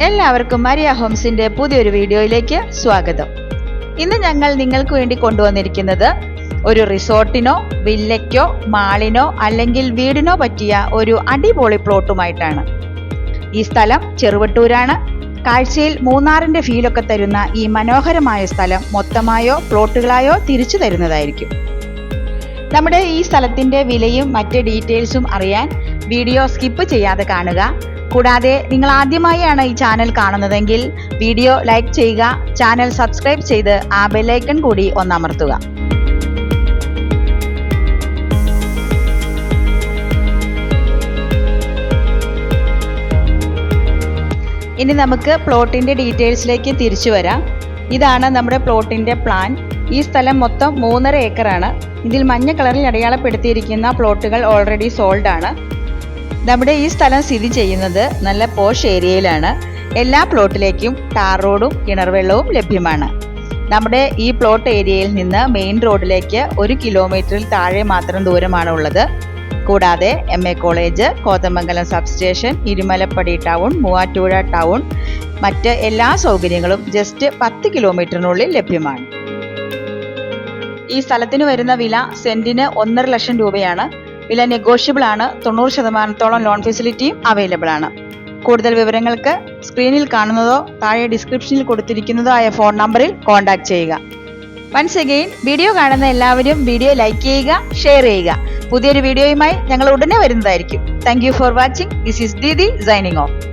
എല്ലാവർക്കും മരിയ ഹോംസിന്റെ പുതിയൊരു വീഡിയോയിലേക്ക് സ്വാഗതം. ഇന്ന് ഞങ്ങൾ നിങ്ങൾക്ക് വേണ്ടി കൊണ്ടുവന്നിരിക്കുന്നത് ഒരു റിസോർട്ടിനോ വില്ലയ്ക്കോ മാളിനോ അല്ലെങ്കിൽ വീടിനോ പറ്റിയ ഒരു അടിപൊളി പ്ലോട്ടുമായിട്ടാണ്. ഈ സ്ഥലം ചെറുവട്ടൂരാണ്. കാഴ്ചയിൽ മൂന്നാറിന്റെ ഫീലൊക്കെ തരുന്ന ഈ മനോഹരമായ സ്ഥലം മൊത്തമായോ പ്ലോട്ടുകളായോ തിരിച്ചു തരുന്നതായിരിക്കും. നമ്മുടെ ഈ സ്ഥലത്തിന്റെ വിലയും മറ്റ് ഡീറ്റെയിൽസും അറിയാൻ വീഡിയോ സ്കിപ്പ് ചെയ്യാതെ കാണുക. കൂടാതെ നിങ്ങൾ ആദ്യമായാണ് ഈ ചാനൽ കാണുന്നതെങ്കിൽ വീഡിയോ ലൈക്ക് ചെയ്യുക ചാനൽ സബ്സ്ക്രൈബ് ചെയ്ത് ആ ബെല്ലൈക്കൺ കൂടി ഒന്നമർത്തുക ഇനി നമുക്ക് പ്ലോട്ടിന്റെ ഡീറ്റെയിൽസിലേക്ക് തിരിച്ചു വരാം. ഇതാണ് നമ്മുടെ പ്ലോട്ടിന്റെ പ്ലാൻ. ഈ സ്ഥലം മൊത്തം മൂന്നര ഏക്കറാണ്. ഇതിൽ മഞ്ഞ കളറിൽ അടയാളപ്പെടുത്തിയിരിക്കുന്ന പ്ലോട്ടുകൾ ഓൾറെഡി സോൾഡ് ആണ്. നമ്മുടെ ഈ സ്ഥലം സ്ഥിതി ചെയ്യുന്നത് നല്ല പോഷ് ഏരിയയിലാണ്. എല്ലാ പ്ലോട്ടിലേക്കും ടാർ റോഡും കിണർവെള്ളവും ലഭ്യമാണ്. നമ്മുടെ ഈ പ്ലോട്ട് ഏരിയയിൽ നിന്ന് മെയിൻ റോഡിലേക്ക് ഒരു കിലോമീറ്ററിൽ താഴെ മാത്രം ദൂരമാണ് ഉള്ളത്. കൂടാതെ M A college Kothamangalam sub station Irumalappady town Muvattupuzha town മറ്റ് എല്ലാ സൗകര്യങ്ങളും ജസ്റ്റ് പത്ത് കിലോമീറ്ററിനുള്ളിൽ ലഭ്യമാണ്. ഈ സ്ഥലത്തിന് വരുന്ന വില സെന്റിന് ഒന്നര ലക്ഷം രൂപയാണ്. വില നെഗോഷ്യബിൾ ആണ്. തൊണ്ണൂറ് ശതമാനത്തോളം ലോൺ ഫെസിലിറ്റിയും അവൈലബിൾ ആണ്. കൂടുതൽ വിവരങ്ങൾക്ക് സ്ക്രീനിൽ കാണുന്നതോ താഴെ ഡിസ്ക്രിപ്ഷനിൽ കൊടുത്തിരിക്കുന്നതോ ആയ ഫോൺ നമ്പറിൽ കോൺടാക്ട് ചെയ്യുക. വൺസ് അഗെയിൻ വീഡിയോ കാണുന്ന എല്ലാവരും വീഡിയോ ലൈക്ക് ചെയ്യുക ഷെയർ ചെയ്യുക. പുതിയൊരു വീഡിയോയുമായി ഞങ്ങൾ ഉടനെ വരുന്നതായിരിക്കും. Thank for watching this is Didi signing off